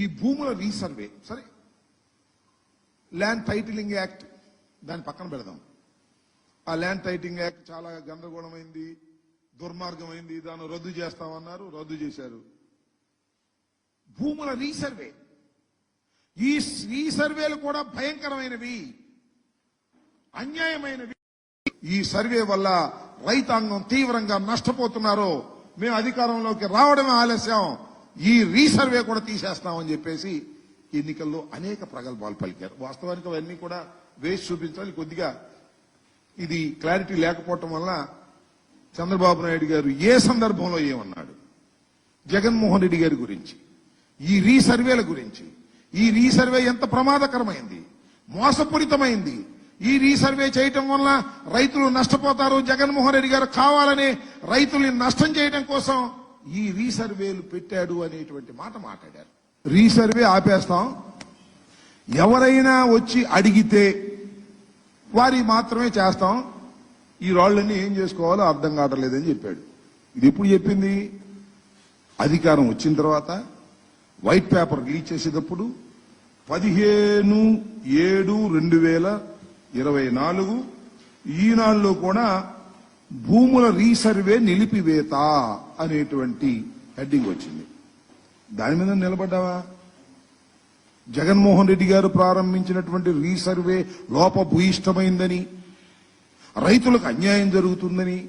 ఈ భూముల రీసర్వే సరే ల్యాండ్ టైటిలింగ్ యాక్ట్ దాని పక్కన పెడదాం. ఆ ల్యాండ్ టైటిలింగ్ యాక్ట్ చాలా గందరగోళమైంది దుర్మార్గమైంది దాన్ని రద్దు చేస్తామన్నారు రద్దు చేశారు. భూముల రీసర్వే. ఈ రీసర్వేలు కూడా భయంకరమైనవి అన్యాయమైనవి. ఈ సర్వే వల్ల రైతాంగం తీవ్రంగా నష్టపోతున్నారు మేము అధికారంలోకి రావడమే ఆలస్యం. ఈ రీసర్వే కూడా తీసేస్తామని చెప్పేసి ఎన్నికల్లో అనేక ప్రగల్భాలు పలికారు. వాస్తవానికి అవన్నీ కూడా వేసి చూపించాలి. కొద్దిగా ఇది క్లారిటీ లేకపోవటం వల్ల చంద్రబాబు నాయుడు గారు ఏ సందర్భంలో ఏమన్నాడు? జగన్మోహన్ రెడ్డి గారి గురించి ఈ రీసర్వేల గురించి ఈ రీసర్వే ఎంత ప్రమాదకరమైంది మోసపూరితమైంది ఈ రీసర్వే చేయటం వల్ల రైతులు నష్టపోతారు జగన్మోహన్ రెడ్డి గారు కావాలని రైతుల్ని నష్టం చేయడం కోసం ఈ రీసర్వేలు పెట్టాడు అనేటువంటి మాట మాట్లాడారు. రీసర్వే ఆపేస్తాం. ఎవరైనా వచ్చి అడిగితే వారి మాత్రమే చేస్తాం. ఈ రాళ్ళన్నీ ఏం చేసుకోవాలో అర్థం కావట్లేదని చెప్పాడు. ఇది ఎప్పుడు చెప్పింది? అధికారం వచ్చిన తర్వాత వైట్ పేపర్ రిలీజ్ చేసేటప్పుడు పదిహేను ఏడు రెండు వేల ఇరవై నాలుగు ఈనాళ్ళు కూడా భూముల రీసర్వే నిలిపివేత అనేటువంటి హెడ్డింగ్ వచ్చింది. దాని మీద నిలబడ్డావా? జగన్మోహన్ రెడ్డి గారు ప్రారంభించినటువంటి రీసర్వే లోపభూయిష్టమైందని రైతులకు అన్యాయం జరుగుతుందని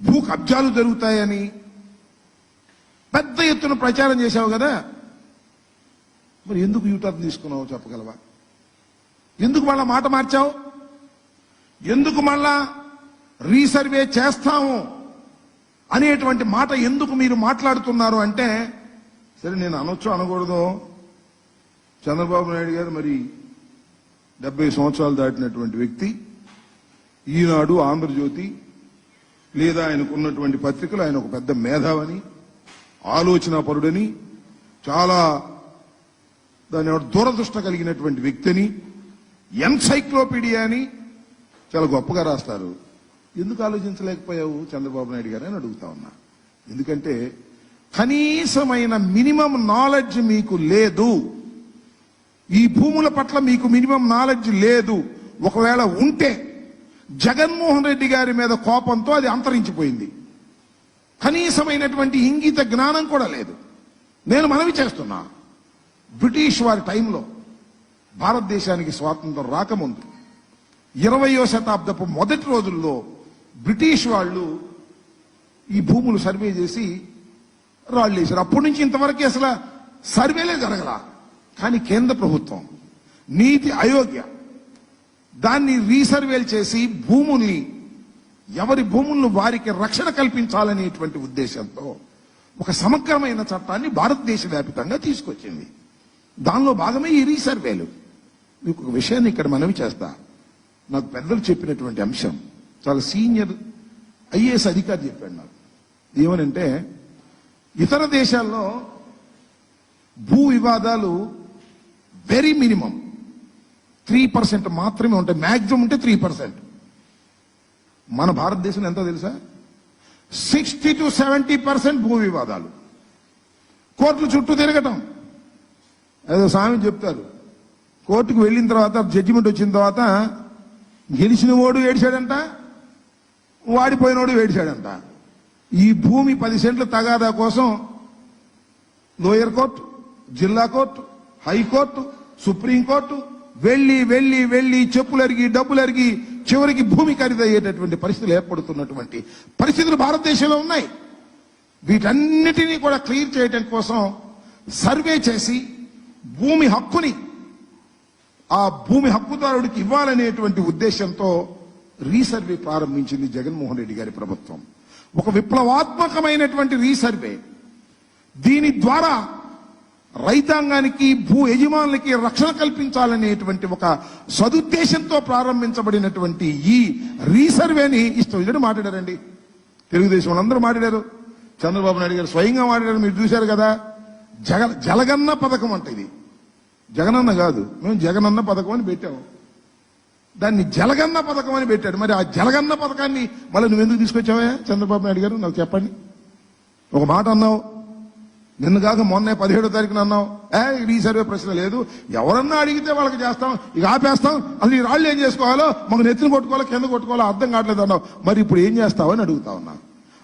భూ కబ్జాలు జరుగుతాయని పెద్ద ఎత్తున ప్రచారం చేశావు కదా? మరి ఎందుకు యూటర్న్ తీసుకున్నావు చెప్పగలవా? ఎందుకు మళ్ళా మాట మార్చావు? ఎందుకు మళ్ళా రీసర్వే చేస్తాము అనేటువంటి మాట ఎందుకు మీరు మాట్లాడుతున్నారు అంటే సరే నేను అనొచ్చు అనకూడదు. చంద్రబాబు నాయుడు గారు మరి డెబ్బై సంవత్సరాలు దాటినటువంటి వ్యక్తి ఈనాడు ఆంధ్రజ్యోతి లేదా ఆయనకున్నటువంటి పత్రికలు ఆయన ఒక పెద్ద మేధావని ఆలోచన పరుడని చాలా దాని ఏమంటారు, దురదృష్ట కలిగినటువంటి వ్యక్తిని ఎన్సైక్లోపీడియా అని చాలా గొప్పగా రాస్తారు. ఎందుకు ఆలోచించలేకపోయావు చంద్రబాబు నాయుడు గారు అని అడుగుతా ఉన్నా. ఎందుకంటే కనీసమైన మినిమం నాలెడ్జ్ మీకు లేదు. ఈ భూముల పట్ల మీకు మినిమం నాలెడ్జ్ లేదు. ఒకవేళ ఉంటే జగన్మోహన్ రెడ్డి గారి మీద కోపంతో అది అంతరించిపోయింది. కనీసమైనటువంటి ఇంగిత జ్ఞానం కూడా లేదు. నేను మనవి చేస్తున్నా. బ్రిటిష్ వారి టైంలో భారతదేశానికి స్వాతంత్రం రాకముందు ఇరవయో శతాబ్దపు మొదటి రోజుల్లో బ్రిటిష్ వాళ్ళు ఈ భూములు సర్వే చేసి రాళ్ళు వేశారు. అప్పటి నుంచి ఇంతవరకు అసలు సర్వేలే జరగల. కానీ కేంద్ర ప్రభుత్వం నీతి అయోగ్య దాన్ని రీసర్వేలు చేసి భూముల్ని ఎవరి భూములను వారికి రక్షణ కల్పించాలనేటువంటి ఉద్దేశంతో ఒక సమగ్రమైన చట్టాన్ని భారతదేశ వ్యాపితంగా తీసుకొచ్చింది. దానిలో భాగమే ఈ రీసర్వేలు. మీకు ఒక విషయాన్ని ఇక్కడ మనవి చేస్తా. నాకు పెద్దలు చెప్పినటువంటి అంశం చాలా సీనియర్ ఐఏఎస్ అధికారి చెప్పాడు నాకు. ఏమనంటే ఇతర దేశాల్లో భూ వివాదాలు వెరీ మినిమం త్రీ పర్సెంట్ మాత్రమే ఉంటాయి. మ్యాక్సిమం ఉంటే త్రీ పర్సెంట్ మన భారతదేశంలో ఎంతో తెలుసా? సిక్స్టీ టు సెవెంటీ పర్సెంట్ భూ వివాదాలు. కోర్టులు చుట్టూ తిరగటం. అదే స్వామి చెప్తారు. కోర్టుకు వెళ్ళిన తర్వాత జడ్జిమెంట్ వచ్చిన తర్వాత గెలిచిన ఓడు ఏడిచాడంట. వాడిపోయినోడు వేడిచాడంట ఈ భూమి పది సెంట్ల తగాదా కోసం లోయర్ కోర్టు జిల్లా court high court supreme court వెళ్ళి వెళ్ళి వెళ్ళి చెప్పులు అరిగి డబ్బులు అరిగి చివరికి భూమి ఖరీదయ్యేటటువంటి పరిస్థితులు ఏర్పడుతున్నటువంటి పరిస్థితులు భారతదేశంలో ఉన్నాయి. వీటన్నిటినీ కూడా క్లియర్ చేయడం కోసం సర్వే చేసి భూమి హక్కుని ఆ భూమి హక్కుదారుడికి ఇవ్వాలనేటువంటి ఉద్దేశంతో రీసర్వే ప్రారంభించింది జగన్మోహన్ రెడ్డి గారి ప్రభుత్వం. ఒక విప్లవాత్మకమైనటువంటి రీసర్వే. దీని ద్వారా రైతాంగానికి భూ యజమానులకి రక్షణ కల్పించాలనేటువంటి ఒక సదుద్దేశంతో ప్రారంభించబడినటువంటి ఈ రీసర్వేని ఇష్టం ఇద్దరు మాట్లాడారండి. తెలుగుదేశం వాళ్ళందరూ మాట్లాడారు. చంద్రబాబు నాయుడు గారు స్వయంగా మాట్లాడారు. మీరు చూశారు కదా. జగ జలగన్న పథకం అంట ఇది. జగనన్న కాదు. మేము జగనన్న పథకం అని పెట్టాము. దాన్ని జలగన్న పథకం అని పెట్టాడు. మరి ఆ జలగన్న పథకాన్ని మళ్ళీ నువ్వెందుకు తీసుకొచ్చావా? చంద్రబాబు నాయుడు గారు నాకు చెప్పండి. ఒక మాట అన్నావు. నిన్ను కాక మొన్నే పదిహేడో తారీఖున అన్నావు. ఏ ఈ సర్వే ప్రశ్న లేదు. ఎవరన్నా అడిగితే వాళ్ళకి చేస్తాం. ఇక ఆపేస్తాం. అసలు ఈ రాళ్ళు ఏం చేసుకోవాలో? మాకు నెత్తిని కొట్టుకోవాలో? కింద కొట్టుకోవాలో? అర్థం కావట్లేదు అన్నావు. మరి ఇప్పుడు ఏం చేస్తావని అడుగుతా ఉన్నా.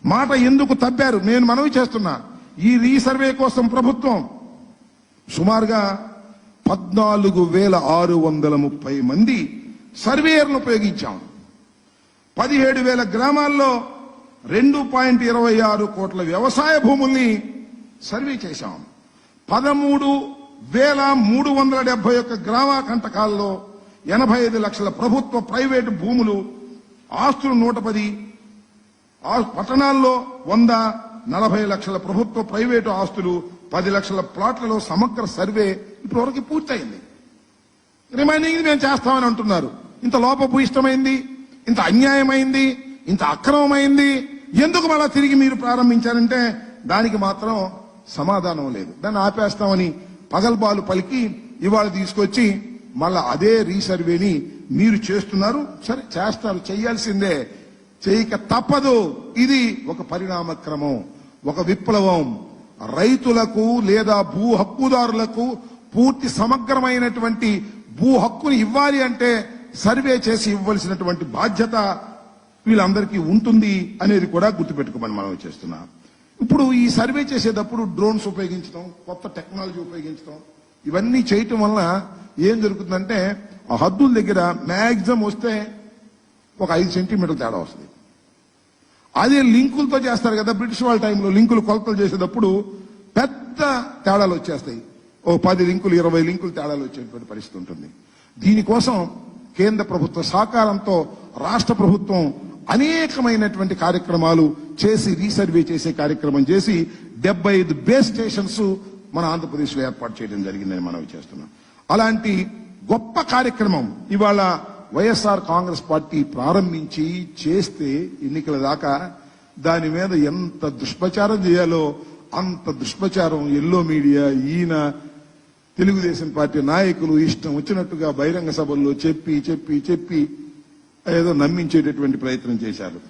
మాట ఎందుకు తప్పారు? నేను మనవి చేస్తున్నా. ఈ రీసర్వే కోసం ప్రభుత్వం సుమారుగా పద్నాలుగు వేల ఆరు వందల ముప్పై మంది సర్వేయర్ను ఉపయోగించాం. పదిహేడు వేల గ్రామాల్లో రెండు పాయింట్ ఇరవై ఆరు కోట్ల వ్యవసాయ భూముల్ని సర్వే చేశాం. పదమూడు వేల మూడు వందల డెబ్బై ఒక్క గ్రామ కంటకాల్లో ఎనభై ఐదు లక్షల ప్రభుత్వ ప్రైవేటు భూములు ఆస్తులు నూట పది పట్టణాల్లో వంద నలభై లక్షల ప్రభుత్వ ప్రైవేటు ఆస్తులు పది లక్షల ప్లాట్లలో సమగ్ర సర్వే ఇప్పటివరకు పూర్తయింది. రిమైనింగ్ మేము చేస్తామని అంటున్నారు. ఇంత లోపభూయిష్టమైంది ఇంత అన్యాయమైంది ఇంత అక్రమమైంది ఎందుకు మళ్ళా తిరిగి మీరు ప్రారంభించారంటే దానికి మాత్రం సమాధానం లేదు. దాన్ని ఆపేస్తామని పగల్బాలు పలికి ఇవాళ తీసుకొచ్చి మళ్ళా అదే రీసర్వేని మీరు చేస్తున్నారు. సరే చేస్తారు. చేయాల్సిందే. చేయక తప్పదు. ఇది ఒక పరిణామ క్రమం ఒక విప్లవం. రైతులకు లేదా భూ హక్కుదారులకు పూర్తి సమగ్రమైనటువంటి భూ హక్కుని ఇవ్వాలి అంటే సర్వే చేసి ఇవ్వవలసినటువంటి బాధ్యత వీళ్ళందరికీ ఉంటుంది అనేది కూడా గుర్తుపెట్టుకోమని మనం చేస్తున్నాం. ఇప్పుడు ఈ సర్వే చేసేటప్పుడు డ్రోన్స్ ఉపయోగించడం కొత్త టెక్నాలజీ ఉపయోగించడం ఇవన్నీ చేయటం వల్ల ఏం జరుగుతుందంటే ఆ హద్దుల దగ్గర మ్యాక్సిమం వస్తే ఒక ఐదు సెంటీమీటర్ల తేడా వస్తుంది. అదే లింకులతో చేస్తారు కదా బ్రిటిష్ వాళ్ళ టైంలో లింకులు కొలతలు చేసేటప్పుడు పెద్ద తేడాలు వచ్చేస్తాయి. ఓ పది లింకులు ఇరవై లింకులు తేడాలు వచ్చేటువంటి పరిస్థితి ఉంటుంది. దీనికోసం కేంద్ర ప్రభుత్వ సహకారంతో రాష్ట్ర ప్రభుత్వం అనేకమైనటువంటి కార్యక్రమాలు చేసి రీసర్వే చేసే కార్యక్రమం చేసి డెబ్బై ఐదు బేస్ స్టేషన్స్ మన ఆంధ్రప్రదేశ్లో ఏర్పాటు చేయడం జరిగిందని మనవి చేస్తున్నాం. అలాంటి గొప్ప కార్యక్రమం ఇవాళ వైఎస్ఆర్ కాంగ్రెస్ పార్టీ ప్రారంభించి చేస్తే ఎన్నికల దాకా దాని మీద ఎంత దుష్ప్రచారం చేయాలో అంత దుష్ప్రచారం ఎల్లో మీడియా ఈయన తెలుగుదేశం పార్టీ నాయకులు ఇష్టం వచ్చినట్టుగా బహిరంగ సభల్లో చెప్పి చెప్పి చెప్పి ఏదో నమ్మించేటటువంటి ప్రయత్నం చేశారు.